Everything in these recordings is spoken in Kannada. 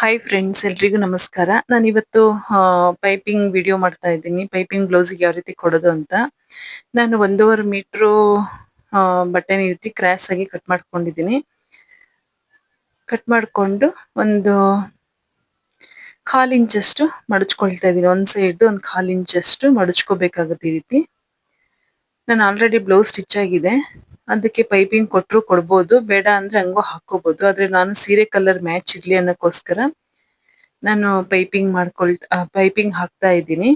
ಹಾಯ್ ಫ್ರೆಂಡ್ಸ್ ಎಲ್ರಿಗೂ ನಮಸ್ಕಾರ. ನಾನು ಇವತ್ತು ಪೈಪಿಂಗ್ ವಿಡಿಯೋ ಮಾಡ್ತಾ ಇದ್ದೀನಿ. ಪೈಪಿಂಗ್ ಬ್ಲೌಸಿಗೆ ಯಾವ ರೀತಿ ಕೊಡೋದು ಅಂತ. ನಾನು ಒಂದೂವರೆ ಮೀಟ್ರು ಬಟ್ಟೆನ ಈ ರೀತಿ ಕ್ರಾಸ್ ಆಗಿ ಕಟ್ ಮಾಡ್ಕೊಂಡಿದ್ದೀನಿ. ಕಟ್ ಮಾಡಿಕೊಂಡು ಒಂದು ಕಾಲ್ ಇಂಚಷ್ಟು ಮಡಚ್ಕೊಳ್ತಾ ಇದ್ದೀನಿ. ಒಂದು ಸೈಡ್ ಒಂದು ಕಾಲ್ ಇಂಚಷ್ಟು ಮಡಚ್ಕೋಬೇಕಾಗುತ್ತೆ ಈ ರೀತಿ. ನಾನು ಆಲ್ರೆಡಿ ಬ್ಲೌಸ್ ಸ್ಟಿಚ್ ಆಗಿದೆ. ಅದಕ್ಕೆ ಪೈಪಿಂಗ್ ಕೊಟ್ಟರು ಕೊಡ್ಬೋದು. ಬೇಡ ಅಂದ್ರೆ ಹಂಗೋ ಹಾಕೋಬಹುದು ಆದ್ರೆ ನಾನು ಸೀರೆ ಕಲರ್ ಮ್ಯಾಚ್ ಇರ್ಲಿ ಅನ್ನೋಕ್ಕೋಸ್ಕರ ನಾನು ಪೈಪಿಂಗ್ ಮಾಡ್ಕೊಳ್ ಪೈಪಿಂಗ್ ಹಾಕ್ತಾ ಇದ್ದೀನಿ.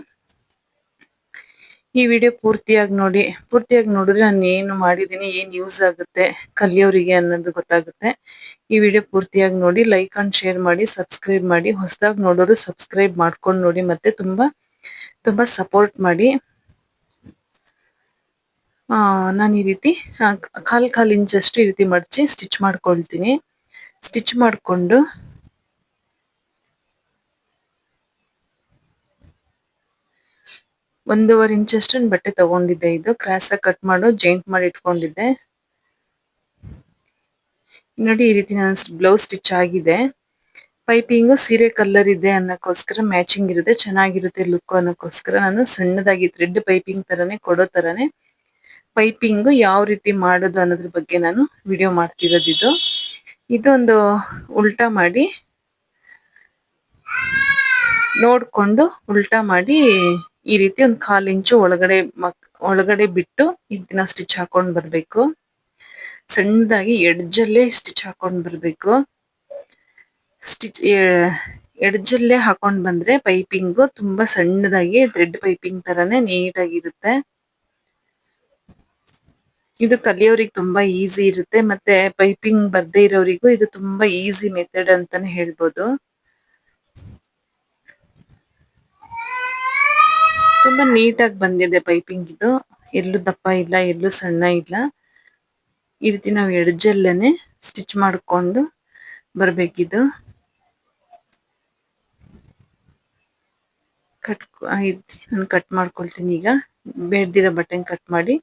ಈ ವಿಡಿಯೋ ಪೂರ್ತಿಯಾಗಿ ನೋಡಿ, ಪೂರ್ತಿಯಾಗಿ ನೋಡಿದ್ರೆ ನಾನು ಏನು ಮಾಡಿದ್ದೀನಿ, ಏನು ಯೂಸ್ ಆಗುತ್ತೆ, ಕಲಿಯೋರಿಗೆ ಅನ್ನೋದು ಗೊತ್ತಾಗುತ್ತೆ. ಈ ವಿಡಿಯೋ ಪೂರ್ತಿಯಾಗಿ ನೋಡಿ ಲೈಕ್ ಅಂಡ್ ಶೇರ್ ಮಾಡಿ ಸಬ್ಸ್ಕ್ರೈಬ್ ಮಾಡಿ. ಹೊಸದಾಗಿ ನೋಡೋರು ಸಬ್ಸ್ಕ್ರೈಬ್ ಮಾಡ್ಕೊಂಡು ನೋಡಿ ಮತ್ತೆ ತುಂಬಾ ತುಂಬಾ ಸಪೋರ್ಟ್ ಮಾಡಿ. ನಾನು ಈ ರೀತಿ ಕಾಲ್, ಕಾಲು ಇಂಚಷ್ಟು ಈ ರೀತಿ ಮಡಚಿ ಸ್ಟಿಚ್ ಮಾಡ್ಕೊಳ್ತೀನಿ. ಸ್ಟಿಚ್ ಮಾಡಿಕೊಂಡು ಒಂದೂವರೆ ಇಂಚಷ್ಟು ಬಟ್ಟೆ ತಗೊಂಡಿದ್ದೆ ಇದು. ಕ್ರಾಸ್ ಕಟ್ ಮಾಡೋ ಜಾಯಿಂಟ್ ಮಾಡಿ ಇಟ್ಕೊಂಡಿದ್ದೆ. ನೋಡಿ, ಈ ರೀತಿ ನಾನು ಬ್ಲೌಸ್ ಸ್ಟಿಚ್ ಆಗಿದೆ. ಪೈಪಿಂಗ್ ಸೀರೆ ಕಲರ್ ಇದೆ ಅನ್ನೋಕ್ಕೋಸ್ಕರ ಮ್ಯಾಚಿಂಗ್ ಇರುತ್ತೆ, ಚೆನ್ನಾಗಿರುತ್ತೆ ಲುಕ್ ಅನ್ನೋಕ್ಕೋಸ್ಕರ ನಾನು ಸಣ್ಣದಾಗಿ ಥ್ರೆಡ್ ಪೈಪಿಂಗ್ ತರನೇ, ಕೊಡೋ ತರನೇ ಪೈಪಿಂಗ್ ಯಾವ ರೀತಿ ಮಾಡೋದು ಅನ್ನೋದ್ರ ಬಗ್ಗೆ ನಾನು ವಿಡಿಯೋ ಮಾಡ್ತಿರೋದು ಇದು. ಇದೊಂದು ಉಲ್ಟಾ ಮಾಡಿ ನೋಡ್ಕೊಂಡು ಉಲ್ಟಾ ಮಾಡಿ ಈ ರೀತಿ ಒಂದು ಕಾಲು ಇಂಚು ಒಳಗಡೆ ಒಳಗಡೆ ಬಿಟ್ಟು ಇದನ್ನ ಸ್ಟಿಚ್ ಹಾಕೊಂಡು ಬರ್ಬೇಕು. ಸಣ್ಣದಾಗಿ ಎಡ್ಜಲ್ಲೇ ಸ್ಟಿಚ್ ಹಾಕೊಂಡು ಬರ್ಬೇಕು. ಸ್ಟಿಚ್ ಎಡ್ಜಲ್ಲೇ ಹಾಕೊಂಡು ಬಂದ್ರೆ ಪೈಪಿಂಗು ತುಂಬಾ ಸಣ್ಣದಾಗಿ ಥ್ರೆಡ್ ಪೈಪಿಂಗ್ ತರಾನೇ ನೀಟಾಗಿರುತ್ತೆ ಇದು ಕಲಿಯೋರಿಗೆ ತುಂಬಾ ಈಸಿ ಇರುತ್ತೆ, ಮತ್ತೆ ಪೈಪಿಂಗ್ ಬರ್ದೇ ಇರೋರಿಗೂ ಇದು ತುಂಬಾ ಈಸಿ ಮೆಥಡ್ ಅಂತಾನೆ ಹೇಳ್ಬೋದು. ತುಂಬಾ ನೀಟಾಗಿ ಬಂದಿದೆ ಪೈಪಿಂಗ್ ಇದು. ಎಲ್ಲೂ ದಪ್ಪ ಇಲ್ಲ, ಎಲ್ಲೂ ಸಣ್ಣ ಇಲ್ಲ. ಈ ರೀತಿ ನಾವು ಎಡ್ಜಲ್ಲೇನೆ ಸ್ಟಿಚ್ ಮಾಡ್ಕೊಂಡು ಬರ್ಬೇಕಿದು. ಕಟ್ ನಾನು ಕಟ್ ಮಾಡ್ಕೊಳ್ತೀನಿ ಈಗ. ಬೇಡ್ದಿರೋ ಬಟ್ಟೆನ ಕಟ್ ಮಾಡಿ.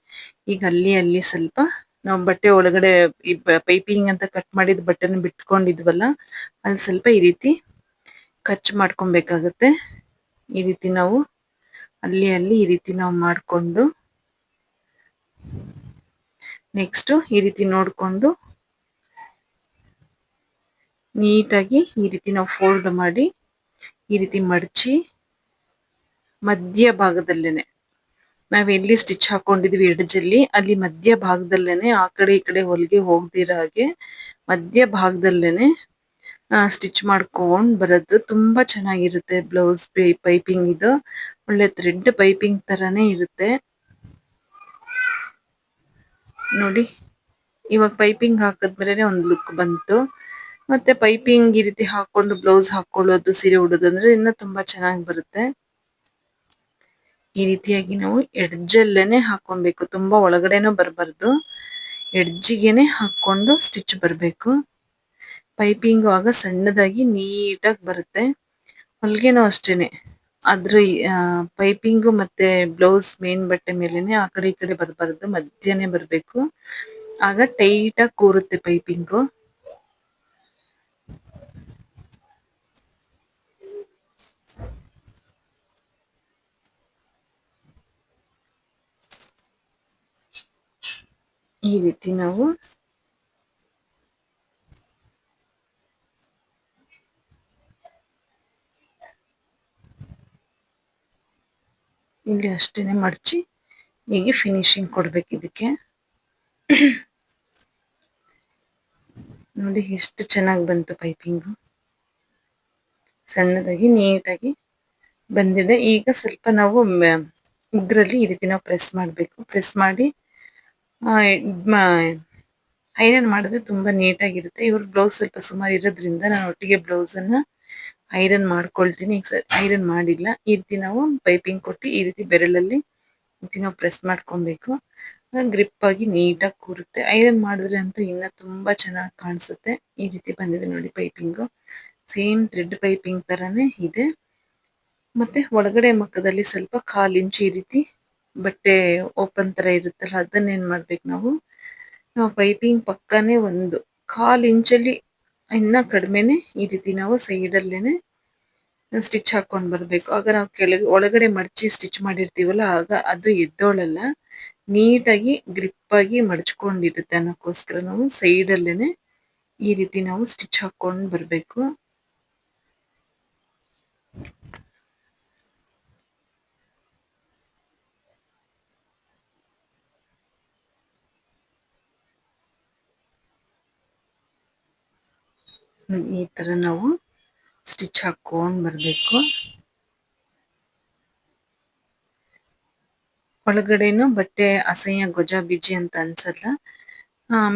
ಈಗ ಅಲ್ಲಿ ಅಲ್ಲಿ ಸ್ವಲ್ಪ. ನಾವು ಬಟ್ಟೆ ಒಳಗಡೆ ಈ ಪೈಪಿಂಗ್ ಅಂತ ಕಟ್ ಮಾಡಿದ ಬಟ್ಟೆನ ಬಿಟ್ಕೊಂಡಿದ್ವಲ್ಲ ಅಲ್ಲಿ ಸ್ವಲ್ಪ ಈ ರೀತಿ ಕಚ್ ಮಾಡ್ಕೊಬೇಕಾಗತ್ತೆ. ಈ ರೀತಿ ನಾವು ಅಲ್ಲಿ ಅಲ್ಲಿ ಈ ರೀತಿ ನಾವು ಮಾಡಿಕೊಂಡು ನೆಕ್ಸ್ಟ್ ಈ ರೀತಿ ನೋಡಿಕೊಂಡು ನೀಟಾಗಿ ಈ ರೀತಿ ನಾವು ಫೋಲ್ಡ್ ಮಾಡಿ ಈ ರೀತಿ ಮಡಚಿ ಮಧ್ಯ ಭಾಗದಲ್ಲೇನೆ ನಾವ್ ಎಲ್ಲಿ ಸ್ಟಿಚ್ ಹಾಕೊಂಡಿದೀವಿ ಎಡಜಲ್ಲಿ ಅಲ್ಲಿ ಮಧ್ಯ ಭಾಗದಲ್ಲೇನೆ ಆ ಕಡೆ ಈ ಕಡೆ ಹೊಲಿಗೆ ಹೋಗ್ದಿರ ಹಾಗೆ ಮಧ್ಯ ಭಾಗದಲ್ಲೇನೆ ಸ್ಟಿಚ್ ಮಾಡ್ಕೊಂಡ್ ಬರೋದು. ತುಂಬಾ ಚೆನ್ನಾಗಿರುತ್ತೆ ಬ್ಲೌಸ್ ಪೈಪಿಂಗ್ ಇದು. ಒಳ್ಳೆ ಥ್ರೆಡ್ ಪೈಪಿಂಗ್ ತರಾನೇ ಇರುತ್ತೆ. ನೋಡಿ, ಇವಾಗ ಪೈಪಿಂಗ್ ಹಾಕಿದ್ಮೇಲೆ ಒಂದು ಲುಕ್ ಬಂತು. ಮತ್ತೆ ಪೈಪಿಂಗ್ ಈ ರೀತಿ ಹಾಕೊಂಡು ಬ್ಲೌಸ್ ಹಾಕೊಳ್ಳೋದು, ಸೀರೆ ಉಡೋದು ಅಂದ್ರೆ ಇನ್ನೂ ತುಂಬಾ ಚೆನ್ನಾಗಿ ಬರುತ್ತೆ. ಈ ರೀತಿಯಾಗಿ ನಾವು ಎಡ್ಜಲ್ಲೇನೆ ಹಾಕೊಬೇಕು. ತುಂಬಾ ಒಳಗಡೆನೂ ಬರಬಾರ್ದು. ಎಡ್ಜಿಗೆನೆ ಹಾಕೊಂಡು ಸ್ಟಿಚ್ ಬರಬೇಕು. ಪೈಪಿಂಗ್ ಆಗ ಸಣ್ಣದಾಗಿ ನೀಟಾಗಿ ಬರುತ್ತೆ. ಹೊಲಿಗೆನೂ ಅಷ್ಟೇನೆ. ಅದ್ರ ಪೈಪಿಂಗು ಮತ್ತೆ ಬ್ಲೌಸ್ ಮೇನ್ ಬಟ್ಟೆ ಮೇಲೆನೆ ಆ ಕಡೆ ಈ ಕಡೆ ಬರಬಾರ್ದು. ಮಧ್ಯನೇ ಬರಬೇಕು. ಆಗ ಟೈಟ್ ಆಗಿ ಕೂರುತ್ತೆ ಪೈಪಿಂಗು ಈ ರೀತಿ ನಾವು. ಇಲ್ಲಿ ಅಷ್ಟೇನೆ ಮಡಚಿ ಹೀಗೆ ಫಿನಿಶಿಂಗ್ ಕೊಡ್ಬೇಕು ಇದಕ್ಕೆ. ನೋಡಿ ಎಷ್ಟು ಚೆನ್ನಾಗಿ ಬಂತು ಪೈಪಿಂಗು ಸಣ್ಣದಾಗಿ, ನೀಟಾಗಿ ಬಂದಿದೆ. ಈಗ ಸ್ವಲ್ಪ ನಾವು ಉಗ್ರಲ್ಲಿ ಈ ರೀತಿ ನಾವು ಪ್ರೆಸ್ ಮಾಡಬೇಕು. ಪ್ರೆಸ್ ಮಾಡಿ ಐರನ್ ಮಾಡಿದ್ರೆ ತುಂಬಾ ನೀಟಾಗಿರುತ್ತೆ. ಇವ್ರ ಬ್ಲೌಸ್ ಸ್ವಲ್ಪ ಸುಮಾರು ಇರೋದ್ರಿಂದ ನಾನು ಒಟ್ಟಿಗೆ ಬ್ಲೌಸ್ ಅನ್ನ ಐರನ್ ಮಾಡ್ಕೊಳ್ತೀನಿ. ಈಗ ಐರನ್ ಮಾಡಿಲ್ಲ. ಈ ರೀತಿ ನಾವು ಪೈಪಿಂಗ್ ಕೊಟ್ಟು ಈ ರೀತಿ ಬೆರಳಲ್ಲಿ ರೀತಿ ನಾವು ಪ್ರೆಸ್ ಮಾಡ್ಕೊಬೇಕು. ಗ್ರಿಪ್ ಆಗಿ ನೀಟಾಗಿ ಕೂರುತ್ತೆ. ಐರನ್ ಮಾಡಿದ್ರೆ ಅಂತೂ ಇನ್ನ ತುಂಬಾ ಚೆನ್ನಾಗಿ ಕಾಣಿಸುತ್ತೆ. ಈ ರೀತಿ ಬಂದಿದೆ ನೋಡಿ ಪೈಪಿಂಗು. ಸೇಮ್ ಥ್ರೆಡ್ ಪೈಪಿಂಗ್ ತರಾನೇ ಇದೆ. ಮತ್ತೆ ಒಳಗಡೆ ಮಕ್ಕದಲ್ಲಿ ಸ್ವಲ್ಪ ಕಾಲು ಇಂಚು ಈ ರೀತಿ ಬಟ್ಟೆ ಓಪನ್ ತರ ಇರುತ್ತಲ್ಲ, ಅದನ್ನ ಏನ್ ಮಾಡ್ಬೇಕು ನಾವು? ಪೈಪಿಂಗ್ ಪಕ್ಕನೆ ಒಂದು. ಕಾಲ್ ಇಂಚಲ್ಲಿ ಇನ್ನ ಕಡಿಮೆನೆ ಈ ರೀತಿ ನಾವು ಸೈಡಲ್ಲೇನೆ ಸ್ಟಿಚ್ ಹಾಕೊಂಡು ಬರಬೇಕು. ಆಗ ನಾವು ಕೆಳಗೆ, ಒಳಗಡೆ ಮಡಚಿ ಸ್ಟಿಚ್ ಮಾಡಿರ್ತೀವಲ್ಲ, ಆಗ ಅದು ಎದ್ದೋಳಲ್ಲ. ನೀಟಾಗಿ ಗ್ರಿಪ್ ಆಗಿ ಮಡ್ಚ್ಕೊಂಡಿರುತ್ತೆ ಅನ್ನೋಕ್ಕೋಸ್ಕರ ನಾವು ಸೈಡಲ್ಲೇನೆ ಈ ರೀತಿ ನಾವು ಸ್ಟಿಚ್ ಹಾಕೊಂಡು ಬರ್ಬೇಕು. ಈ ತರ ನಾವು ಸ್ಟಿಚ್ ಹಾಕೊಂಡ್ ಬರಬೇಕು. ಒಳಗಡೆನು ಬಟ್ಟೆ ಅಸಹ್ಯ, ಗೊಜ, ಬಿಜಿ ಅಂತ ಅನ್ಸಲ್ಲ.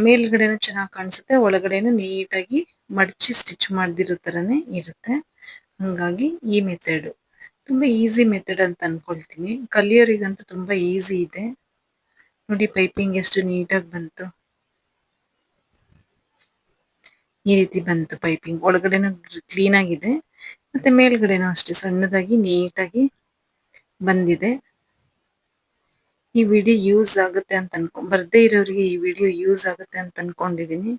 ಮೇಲ್ಗಡೆನು ಚೆನ್ನಾಗಿ ಕಾಣಿಸುತ್ತೆ, ಒಳಗಡೆನು ನೀಟಾಗಿ ಮಡಚಿ ಸ್ಟಿಚ್ ಮಾಡ್ದಿರೋ ತರನೇ ಇರುತ್ತೆ. ಹಂಗಾಗಿ ಈ ಮೆಥಡ್ ತುಂಬಾ ಈಸಿ ಮೆಥಡ್ ಅಂತ ಅನ್ಕೊಳ್ತೀನಿ. ಕಲಿಯೋರಿಗಂತೂ ತುಂಬಾ ಈಸಿ ಇದೆ. ನೋಡಿ ಪೈಪಿಂಗ್ ಎಷ್ಟು ನೀಟಾಗಿ ಬಂತು. ಈ ರೀತಿ ಬಂತು ಪೈಪಿಂಗ್ ಒಳಗಡೆನು ಕ್ಲೀನ್ ಆಗಿದೆ. ಮತ್ತೆ ಮೇಲ್ಗಡೆನೂ ಅಷ್ಟೇ ಸಣ್ಣದಾಗಿ ನೀಟಾಗಿ ಬಂದಿದೆ. ಈ ವಿಡಿಯೋ ಯೂಸ್ ಆಗುತ್ತೆ ಅಂತ ಅನ್ಕೊಂಡ್ ಬರ್ದೇ ಇರೋರಿಗೆ ಈ ವಿಡಿಯೋ ಯೂಸ್ ಆಗುತ್ತೆ ಅಂತ ಅನ್ಕೊಂಡಿದೀನಿ.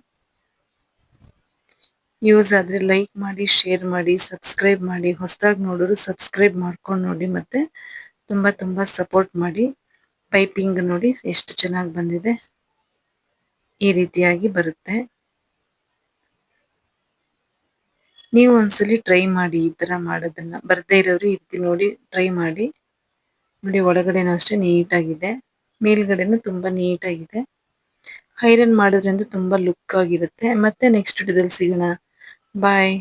ಯೂಸ್ ಆದ್ರೆ ಲೈಕ್ ಮಾಡಿ ಶೇರ್ ಮಾಡಿ ಸಬ್ಸ್ಕ್ರೈಬ್ ಮಾಡಿ. ಹೊಸದಾಗಿ ನೋಡೋರು ಸಬ್ಸ್ಕ್ರೈಬ್ ಮಾಡ್ಕೊಂಡು ನೋಡಿ ಮತ್ತೆ ತುಂಬಾ ತುಂಬಾ ಸಪೋರ್ಟ್ ಮಾಡಿ. ಪೈಪಿಂಗ್ ನೋಡಿ ಎಷ್ಟು ಚೆನ್ನಾಗಿ ಬಂದಿದೆ. ಈ ರೀತಿಯಾಗಿ ಬರುತ್ತೆ. ನೀವು ಒಂದ್ಸಲಿ ಟ್ರೈ ಮಾಡಿ ಈ ತರ ಮಾಡೋದನ್ನ ಬರ್ದೇ ಇರೋರು ಇರ್ತಿ ನೋಡಿ ಟ್ರೈ ಮಾಡಿ. ನೋಡಿ ಒಳಗಡೆನೂ ಅಷ್ಟೇ ನೀಟಾಗಿದೆ ಮೇಲ್ಗಡೆನೂ ತುಂಬಾ ನೀಟಾಗಿದೆ ಐರನ್ ಮಾಡೋದ್ರಿಂದ ತುಂಬಾ ಲುಕ್ ಆಗಿರುತ್ತೆ. ಮತ್ತೆ ನೆಕ್ಸ್ಟ್ ವಿಡಿಯೋದಲ್ಲಿ ಸಿಗೋಣ. ಬಾಯ್